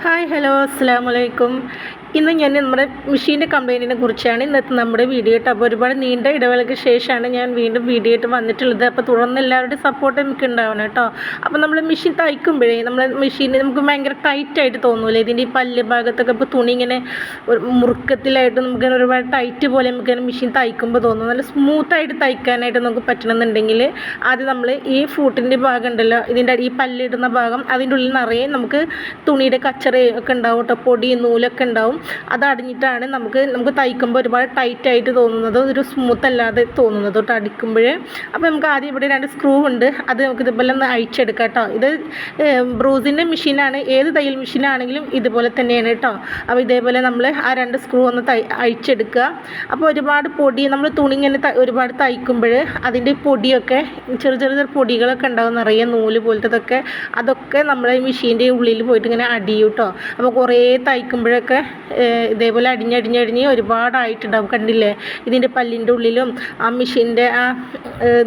Hi hello അസ്സാം വലൈക്കും ഇന്ന് ഞാൻ നമ്മുടെ മെഷീന്റെ കംപ്ലൈന്റിനെ കുറിച്ചാണ് ഇന്നത്തെ നമ്മുടെ വീഡിയോ ഇട്ട് അപ്പോൾ ഒരുപാട് നീണ്ട ഇടവേളയ്ക്ക് ശേഷമാണ് ഞാൻ വീണ്ടും വീഡിയോ ആയിട്ട് വന്നിട്ടുള്ളത്. അപ്പോൾ തുടർന്ന് എല്ലാവരുടെയും സപ്പോർട്ട് നമുക്ക് ഉണ്ടാവണം കേട്ടോ. അപ്പോൾ നമ്മൾ മെഷീൻ തയ്ക്കുമ്പോഴേ നമ്മൾ മെഷീൻ നമുക്ക് ഭയങ്കര ടൈറ്റായിട്ട് തോന്നൂലേ? ഇതിന്റെ ഈ പല്ല് ഭാഗത്തൊക്കെ ഇപ്പോൾ തുണി ഇങ്ങനെ മുറുക്കത്തിലായിട്ട് നമുക്ക് ഒരുപാട് ടൈറ്റ് പോലെ നമുക്കിങ്ങനെ മെഷീൻ തയ്ക്കുമ്പോൾ തോന്നും. നല്ല സ്മൂത്തായിട്ട് തയ്ക്കാനായിട്ട് നമുക്ക് പറ്റണമെന്നുണ്ടെങ്കിൽ ആദ്യം നമ്മൾ ഈ ഫൂട്ടിന്റെ ഭാഗം ഉണ്ടല്ലോ ഇതിന്റെ ഈ പല്ലിടുന്ന ഭാഗം അതിന്റെ ഉള്ളിൽ നിറയെ നമുക്ക് തുണിയുടെ കച്ചറ ഒക്കെ ഉണ്ടാവും കേട്ടോ. പൊടി നൂലൊക്കെ ഉണ്ടാവും. അത് അടിഞ്ഞിട്ടാണ് നമുക്ക് നമുക്ക് തയ്ക്കുമ്പോൾ ഒരുപാട് ടൈറ്റായിട്ട് തോന്നുന്നത് ഒരു സ്മൂത്ത് അല്ലാതെ തോന്നുന്നത് തൊട്ട് അടിക്കുമ്പോഴേ. അപ്പോൾ നമുക്ക് ആദ്യം ഇവിടെ രണ്ട് സ്ക്രൂ ഉണ്ട്. അത് നമുക്ക് ഇതുപോലെ ഒന്ന് അഴിച്ചെടുക്കാം കേട്ടോ. ഇത് ബ്രൂസിന്റെ മെഷീനാണ് ഏത് തയ്യൽ മെഷീനാണെങ്കിലും ഇതുപോലെ തന്നെയാണ് കേട്ടോ. അപ്പോൾ ഇതേപോലെ നമ്മൾ ആ രണ്ട് സ്ക്രൂ ഒന്ന് തൈ അഴിച്ചെടുക്കുക. അപ്പോൾ ഒരുപാട് പൊടി നമ്മൾ തുണി ഇങ്ങനെ ഒരുപാട് തയ്ക്കുമ്പോൾ അതിന്റെ പൊടിയൊക്കെ ചെറു ചെറിയ ചെറിയ പൊടികളൊക്കെ ഉണ്ടാകും നിറയെ നൂൽ പോലത്തതൊക്കെ. അതൊക്കെ നമ്മളെ മെഷീന്റെ ഉള്ളിൽ പോയിട്ട് ഇങ്ങനെ അടിയും കേട്ടോ. അപ്പോൾ കുറേ തയ്ക്കുമ്പോഴൊക്കെ ഇതേപോലെ അടിഞ്ഞടിഞ്ഞടിഞ്ഞ് ഒരുപാടായിട്ടുണ്ടാവും. കണ്ടില്ലേ? ഇതിന്റെ പല്ലിന്റെ ഉള്ളിലും ആ മെഷീന്റെ ആ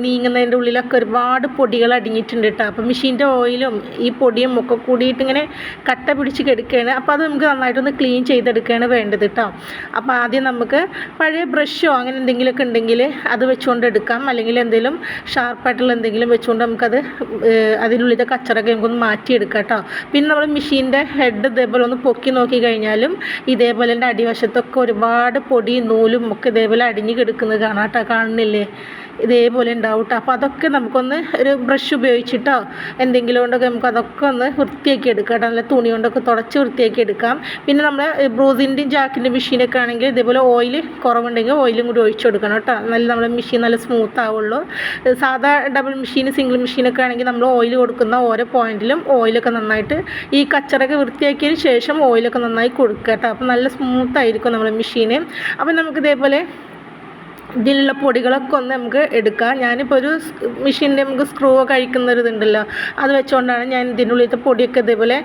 നീങ്ങുന്നതിന്റെ ഉള്ളിലൊക്കെ ഒരുപാട് പൊടികൾ അടിഞ്ഞിട്ടുണ്ട് കേട്ടോ അപ്പോൾ മെഷീന്റെ ഓയിലും ഈ പൊടിയും ഒക്കെ കൂടിയിട്ട് ഇങ്ങനെ കട്ട പിടിച്ച് കെടുക്കുകയാണ് അപ്പോൾ അത് നമുക്ക് നന്നായിട്ടൊന്ന് ക്ലീൻ ചെയ്തെടുക്കുകയാണ് വേണ്ടത് കേട്ടോ അപ്പോൾ ആദ്യം നമുക്ക് പഴയ ബ്രഷോ അങ്ങനെ എന്തെങ്കിലുമൊക്കെ ഉണ്ടെങ്കിൽ അത് വെച്ചുകൊണ്ട് എടുക്കാം. അല്ലെങ്കിൽ എന്തെങ്കിലും ഷാർപ്പായിട്ടുള്ള എന്തെങ്കിലും വെച്ചുകൊണ്ട് നമുക്കത് അതിനുള്ളിലത്തെ കച്ചറൊക്കെ നമുക്കൊന്ന് മാറ്റിയെടുക്കാം കേട്ടോ പിന്നെ നമ്മൾ മെഷീന്റെ ഹെഡ് ഇതേപോലെ ഒന്ന് പൊക്കി നോക്കി കഴിഞ്ഞാലും ഇതേപോലെ എന്റെ അടിവശത്തൊക്കെ ഒരുപാട് പൊടിയും നൂലും ഒക്കെ ഇതേപോലെ അടിഞ്ഞു കിടക്കുന്നത് കാണാം കേട്ടോ കാണുന്നില്ലേ? ഇതേപോലെ ഉണ്ടാവും കേട്ടോ അപ്പോൾ അതൊക്കെ നമുക്കൊന്ന് ഒരു ബ്രഷ് ഉപയോഗിച്ചിട്ടോ എന്തെങ്കിലും കൊണ്ടൊക്കെ നമുക്ക് അതൊക്കെ ഒന്ന് വൃത്തിയാക്കി എടുക്കാം കേട്ടോ നല്ല തുണി കൊണ്ടൊക്കെ തുടച്ച് വൃത്തിയാക്കി എടുക്കാം. പിന്നെ നമ്മൾ ബ്രൂസിന്റെയും ജാക്കിന്റെ മെഷീനൊക്കെ ആണെങ്കിൽ ഇതേപോലെ ഓയിൽ കുറവുണ്ടെങ്കിൽ ഓയിലും കൂടി ഒഴിച്ചു കൊടുക്കണം കേട്ടോ നല്ല നമ്മുടെ മെഷീൻ നല്ല സ്മൂത്ത് ആവുള്ളൂ. സാധാ ഡബിൾ മെഷീൻ സിംഗിൾ മെഷീനൊക്കെ ആണെങ്കിൽ നമ്മൾ ഓയിൽ കൊടുക്കുന്ന ഓരോ പോയിന്റിലും ഓയിലൊക്കെ നന്നായിട്ട് ഈ കച്ചറൊക്കെ വൃത്തിയാക്കിയതിന് ശേഷം ഓയിലൊക്കെ നന്നായി കൊടുക്കുക കേട്ടോ അപ്പോൾ നല്ല സ്മൂത്ത് ആയിരിക്കും നമ്മുടെ മെഷീന് അപ്പോൾ നമുക്ക് ഇതേപോലെ ഇതിലുള്ള പൊടികളൊക്കെ ഒന്ന് നമുക്ക് എടുക്കാം. ഞാനിപ്പോൾ ഒരു മെഷീന്റെ നമുക്ക് സ്ക്രൂ ഒക്കെ അഴിക്കുന്ന ഇതുണ്ടല്ലോ. അത് വെച്ചുകൊണ്ടാണ് ഞാൻ ഇതിനുള്ളിലത്തെ പൊടിയൊക്കെ ഇതേപോലെ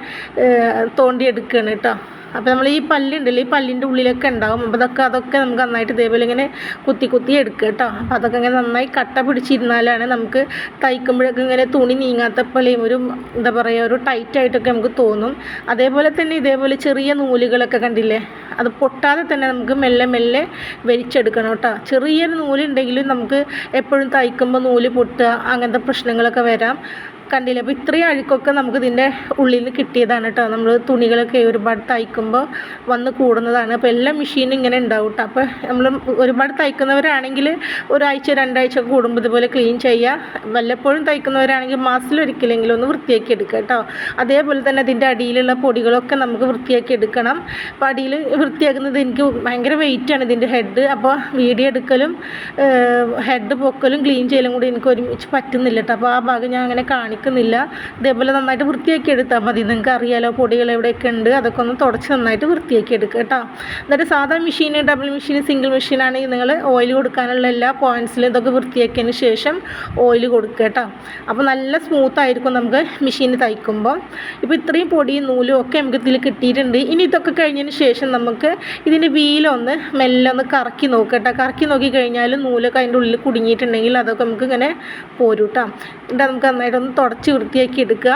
തോണ്ടി എടുക്കുകയാണ് കേട്ടോ. അപ്പോൾ നമ്മൾ ഈ പല്ലുണ്ടല്ലോ ഈ പല്ലിന്റെ ഉള്ളിലൊക്കെ ഉണ്ടാകും അപ്പോൾ അതൊക്കെ അതൊക്കെ നമുക്ക് നന്നായിട്ട് ഇതേപോലെ ഇങ്ങനെ കുത്തി കുത്തി എടുക്കുക കേട്ടോ അപ്പോൾ അതൊക്കെ ഇങ്ങനെ നന്നായി കട്ട പിടിച്ചിരുന്നാലാണ് നമുക്ക് തയ്ക്കുമ്പോഴൊക്കെ ഇങ്ങനെ തുണി നീങ്ങാത്ത പോലെയും ഒരു എന്താ പറയുക ഒരു ടൈറ്റായിട്ടൊക്കെ നമുക്ക് തോന്നും. അതേപോലെ തന്നെ ഇതേപോലെ ചെറിയ നൂലുകളൊക്കെ കണ്ടില്ലേ അത് പൊട്ടാതെ തന്നെ നമുക്ക് മെല്ലെ മെല്ലെ വലിച്ചെടുക്കണം കേട്ടോ ചെറിയൊരു നൂലുണ്ടെങ്കിലും നമുക്ക് എപ്പോഴും തയ്ക്കുമ്പോൾ നൂൽ പൊട്ടുക അങ്ങനത്തെ പ്രശ്നങ്ങളൊക്കെ വരാം. കണ്ടില്ലേ? അപ്പോൾ ഇത്രയും അഴുക്കൊക്കെ നമുക്ക് ഇതിന്റെ ഉള്ളിൽ കിട്ടിയതാണ് കേട്ടോ. നമ്മൾ തുണികളൊക്കെ ഒരുപാട് തയ്ക്കുമ്പോൾ വന്ന് കൂടുന്നതാണ്. അപ്പോൾ എല്ലാ മെഷീനും ഇങ്ങനെ ഉണ്ടാവും കേട്ടോ. അപ്പോൾ നമ്മൾ ഒരുപാട് തയ്ക്കുന്നവരാണെങ്കിൽ ഒരാഴ്ച രണ്ടാഴ്ച കൂടുമ്പോൾ ഇതുപോലെ ക്ലീൻ ചെയ്യുക വല്ലപ്പോഴും തയ്ക്കുന്നവരാണെങ്കിൽ മാസത്തിലൊരിക്കലെങ്കിലും ഒന്ന് വൃത്തിയാക്കി എടുക്കുക കേട്ടോ. അതേപോലെ തന്നെ അതിന്റെ അടിയിലുള്ള പൊടികളൊക്കെ നമുക്ക് വൃത്തിയാക്കി എടുക്കണം. അപ്പോൾ അടിയിൽ വൃത്തിയാക്കുന്നത് എനിക്ക് ഭയങ്കര വെയിറ്റാണ് ഇതിന്റെ ഹെഡ് അപ്പോൾ വീഡിയോ എടുക്കലും ഹെഡ് പൊക്കലും ക്ലീൻ ചെയ്യലും കൂടി എനിക്ക് ഒരുമിച്ച് പറ്റുന്നില്ല കേട്ടോ. അപ്പോൾ ആ ഭാഗം ഞാൻ അങ്ങനെ കാണിക്കുന്നില്ല ഇതേപോലെ നന്നായിട്ട് വൃത്തിയാക്കി എടുത്താൽ മതി. നിങ്ങൾക്ക് അറിയാലോ പൊടികൾ എവിടെയൊക്കെ ഉണ്ട്. അതൊക്കെ ഒന്ന് തുടച്ച് നന്നായിട്ട് വൃത്തിയാക്കി എടുക്കുക കേട്ടോ. എന്നിട്ട് സാധാ machine double machine single machine ആണെങ്കിൽ നിങ്ങൾ ഓയിൽ കൊടുക്കാനുള്ള എല്ലാ പോയിന്റ്സിലും ഇതൊക്കെ വൃത്തിയാക്കിയതിന് ശേഷം ഓയിൽ കൊടുക്കുക കേട്ടോ. അപ്പോൾ നല്ല സ്മൂത്ത് ആയിരിക്കും നമുക്ക് മെഷീൻ തയ്ക്കുമ്പോൾ ഇപ്പോൾ ഇത്രയും പൊടിയും നൂലും ഒക്കെ നമുക്ക് ഇതിൽ കിട്ടിയിട്ടുണ്ട്. ഇനി ഇതൊക്കെ കഴിഞ്ഞതിന് ശേഷം നമുക്ക് ഇതിന്റെ വീലൊന്ന് മെല്ലെ ഒന്ന് കറക്കി നോക്കുക കേട്ടോ. കറക്കി നോക്കി കഴിഞ്ഞാൽ നൂലൊക്കെ അതിന്റെ ഉള്ളിൽ കുടുങ്ങിയിട്ടുണ്ടെങ്കിൽ അതൊക്കെ നമുക്ക് ഇങ്ങനെ പോരൂട്ടാം. എന്നിട്ട് നമുക്ക് നന്നായിട്ടൊന്ന് തുടച്ച് വൃത്തിയാക്കി എടുക്കുക.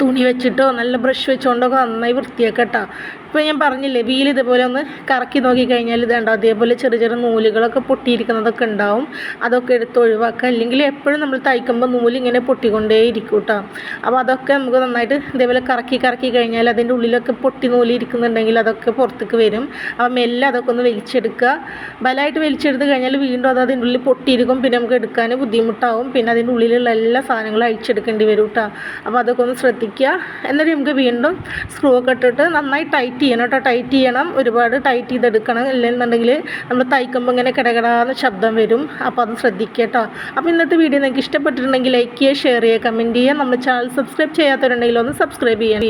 തുണി വെച്ചിട്ടോ നല്ല ബ്രഷ് വെച്ചുകൊണ്ടൊക്കെ നന്നായി വൃത്തിയാക്കട്ടോ കേട്ടോ ഇപ്പോൾ ഞാൻ പറഞ്ഞില്ലേ വീൽ ഇതുപോലെ ഒന്ന് കറക്കി നോക്കി കഴിഞ്ഞാൽ ഇതുണ്ടോ അതേപോലെ ചെറിയ ചെറിയ നൂലുകളൊക്കെ പൊട്ടിയിരിക്കുന്നതൊക്കെ ഉണ്ടാവും. അതൊക്കെ എടുത്ത് ഒഴിവാക്കുക. അല്ലെങ്കിൽ എപ്പോഴും നമ്മൾ തയ്ക്കുമ്പോൾ നൂൽ ഇങ്ങനെ പൊട്ടിക്കൊണ്ടേ ഇരിക്കും കേട്ടോ അപ്പോൾ അതൊക്കെ നമുക്ക് നന്നായിട്ട് ഇതേപോലെ കറക്കി കറക്കി കഴിഞ്ഞാൽ അതിന്റെ ഉള്ളിലൊക്കെ പൊട്ടി നൂൽ ഇരിക്കുന്നുണ്ടെങ്കിൽ അതൊക്കെ പുറത്തേക്ക് വരും. അപ്പോൾ മെല്ലെ അതൊക്കെ ഒന്ന് വലിച്ചെടുക്കുക. ബലമായിട്ട് വലിച്ചെടുത്ത് കഴിഞ്ഞാൽ വീണ്ടും അത് അതിന്റെ ഉള്ളിൽ പൊട്ടിയിരിക്കും. പിന്നെ നമുക്ക് എടുക്കാൻ ബുദ്ധിമുട്ടാവും. പിന്നെ അതിന്റെ ഉള്ളിലുള്ള എല്ലാ സാധനങ്ങളും അഴിച്ചെടുക്കേണ്ടി വരും കേട്ടോ അപ്പോൾ അതൊക്കെ ഒന്ന് ശ്രദ്ധിക്കുക. എന്നിട്ട് നമുക്ക് വീണ്ടും സ്ക്രൂ ഒക്കെ ഇട്ടിട്ട് നന്നായി ടൈറ്റ് ചെയ്യണം കേട്ടോ ടൈറ്റ് ചെയ്യണം. ഒരുപാട് ടൈറ്റ് ചെയ്തെടുക്കണം. ഇല്ലെന്നുണ്ടെങ്കിൽ നമ്മൾ തയ്ക്കുമ്പോൾ ഇങ്ങനെ കിടകിടാന്ന് ശബ്ദം വരും. അപ്പോൾ അത് ശ്രദ്ധിക്കുക കേട്ടോ അപ്പോൾ ഇന്നത്തെ വീഡിയോ നിങ്ങൾക്ക് ഇഷ്ടപ്പെട്ടിട്ടുണ്ടെങ്കിൽ ലൈക്ക് ചെയ്യുക ഷെയർ ചെയ്യുക കമന്റ് ചെയ്യുക. നമ്മുടെ ചാനൽ സബ്സ്ക്രൈബ് ചെയ്യാത്തവരുണ്ടെങ്കിൽ ഒന്ന് സബ്സ്ക്രൈബ് ചെയ്യാൻ